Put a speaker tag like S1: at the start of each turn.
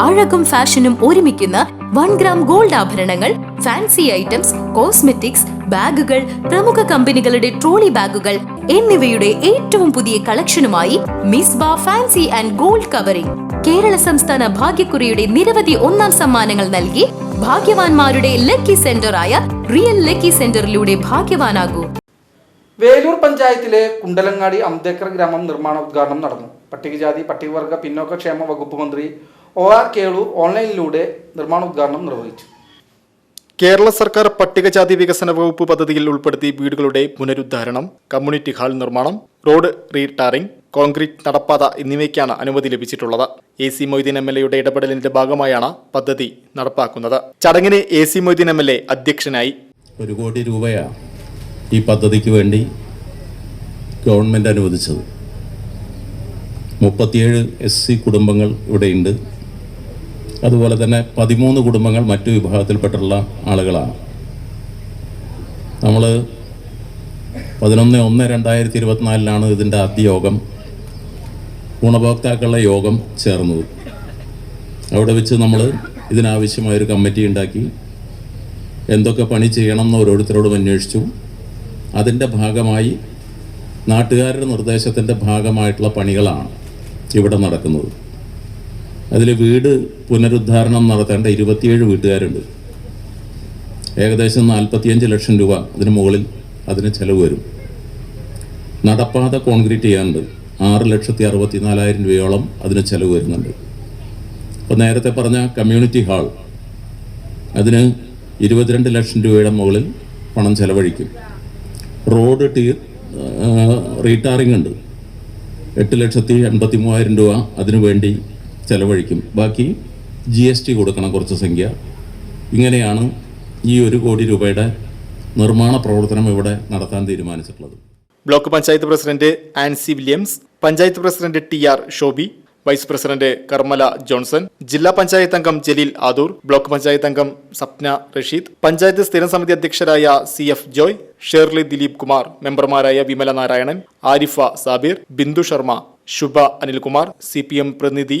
S1: അഴകും ഫാഷനും ഒരുമിക്കുന്ന one gram gold ആഭരണങ്ങൾ ഫാൻസി ഐറ്റംസ് കോസ്മെറ്റിക്സ് ബാഗുകൾ പ്രമുഖ കമ്പനികളുടെ ട്രോളി ബാഗുകൾ എന്നിവയുടെ ഏറ്റവും പുതിയ കളക്ഷനുമായി മിസ് ബാ fancy and gold covering. Kerala സംസ്ഥാന ഭാഗ്യക്കുറിയുടെ നിരവധി ഒന്നാം സമ്മാനങ്ങൾ നൽകി ഭാഗ്യവാന്മാരുടെ ലക്കി സെന്ററായ റിയൽ ലക്കി സെന്ററിലൂടെ ഭാഗ്യവാനാകൂ.
S2: വേലൂർ പഞ്ചായത്തിലെ കുണ്ടലങ്ങാടി അംബേദ്കർ ഗ്രാമം നിർമ്മാണ ഉദ്ഘാടനം നടന്നു. പട്ടികജാതി പട്ടികവർഗ പിന്നോക്കക്ഷേമ വകുപ്പ് മന്ത്രി ഒ ആർ കേളു ഓൺലൈനിലൂടെ നിർമ്മാണ ഉദ്ഘാടനം നിർവഹിച്ചു.
S3: കേരള സർക്കാർ പട്ടികജാതി വികസന വകുപ്പ് പദ്ധതിയിൽ ഉൾപ്പെടുത്തി വീടുകളുടെ പുനരുദ്ധാരണം കമ്മ്യൂണിറ്റി ഹാൾ നിർമ്മാണം റോഡ് റീടാറിംഗ് കോൺക്രീറ്റ് നടപ്പാത എന്നിവയ്ക്കാണ് അനുമതി ലഭിച്ചിട്ടുള്ളത്. A C Moideen M L എയുടെ ഇടപെടലിന്റെ ഭാഗമായാണ് പദ്ധതി നടപ്പാക്കുന്നത്. ചടങ്ങിന് A C Moideen M L A അധ്യക്ഷനായി
S4: ഒരു കോടി രൂപയാണ് ഈ പദ്ധതിക്ക് വേണ്ടി ഗവൺമെന്റ് അനുവദിച്ചത്. മുപ്പത്തിയേഴ് എസ് സി കുടുംബങ്ങൾ ഇവിടെയുണ്ട്. അതുപോലെ തന്നെ പതിമൂന്ന് കുടുംബങ്ങൾ മറ്റു വിഭാഗത്തിൽപ്പെട്ടുള്ള ആളുകളാണ്. നമ്മൾ പതിനൊന്ന് ഒന്ന് രണ്ടായിരത്തി ഇരുപത്തിനാലിലാണ് ഇതിന്റെ ആദ്യ യോഗം ഗുണഭോക്താക്കളുടെ യോഗം ചേർന്നത്. അവിടെ വെച്ച് നമ്മൾ ഇതിനാവശ്യമായ ഒരു കമ്മിറ്റി ഉണ്ടാക്കി എന്തൊക്കെ പണി ചെയ്യണം എന്ന് ഓരോരുത്തരോടും അന്വേഷിച്ചു. അതിന്റെ ഭാഗമായി നാട്ടുകാരുടെ നിർദ്ദേശത്തിന്റെ ഭാഗമായിട്ടുള്ള പണികളാണ് ഇവിടെ നടക്കുന്നത്. അതിൽ വീട് പുനരുദ്ധാരണം നടത്തേണ്ട ഇരുപത്തിയേഴ് വീട്ടുകാരുണ്ട്. ഏകദേശം നാൽപ്പത്തിയഞ്ച് ലക്ഷം രൂപ അതിന് മുകളിൽ അതിന് ചിലവ് വരും. നടപ്പാത കോൺക്രീറ്റ് ചെയ്യാനുണ്ട്. ആറ് ലക്ഷത്തി അറുപത്തി നാലായിരം രൂപയോളം അതിന് ചിലവ് വരുന്നുണ്ട്. അപ്പോൾ നേരത്തെ പറഞ്ഞ കമ്മ്യൂണിറ്റി ഹാൾ അതിന് ഇരുപത്തിരണ്ട് ലക്ഷം രൂപയുടെ മുകളിൽ പണം ചെലവഴിക്കും. റോഡ് ടീ റീടാറിംഗ് ഉണ്ട്. എട്ട് ലക്ഷത്തി എൺപത്തി മൂവായിരം രൂപ അതിനു വേണ്ടി ചെലവഴിക്കും. ബാക്കി ജി എസ് ടി കൊടുക്കണം കുറച്ച് സംഖ്യ. ഇങ്ങനെയാണ് ഈ ഒരു കോടി രൂപയുടെ നിർമ്മാണ പ്രവർത്തനം ഇവിടെ നടത്താൻ തീരുമാനിച്ചിട്ടുള്ളത്.
S3: Block panchayat president Ancy Williams panchayat president T R Shobi vice president Carmela Johnson ജില്ലാ പഞ്ചായത്ത് അംഗം ജലീൽ ആദൂർ ബ്ലോക്ക് പഞ്ചായത്ത് അംഗം സപ്ന റഷീദ് പഞ്ചായത്ത് സ്ഥിരം സമിതി അധ്യക്ഷരായ C F Joy Shirley Dileep Kumar മെമ്പർമാരായ Vimala Narayanan Arifa Sabir Bindu Sharma Shubha Anilkumar C P M പ്രതിനിധി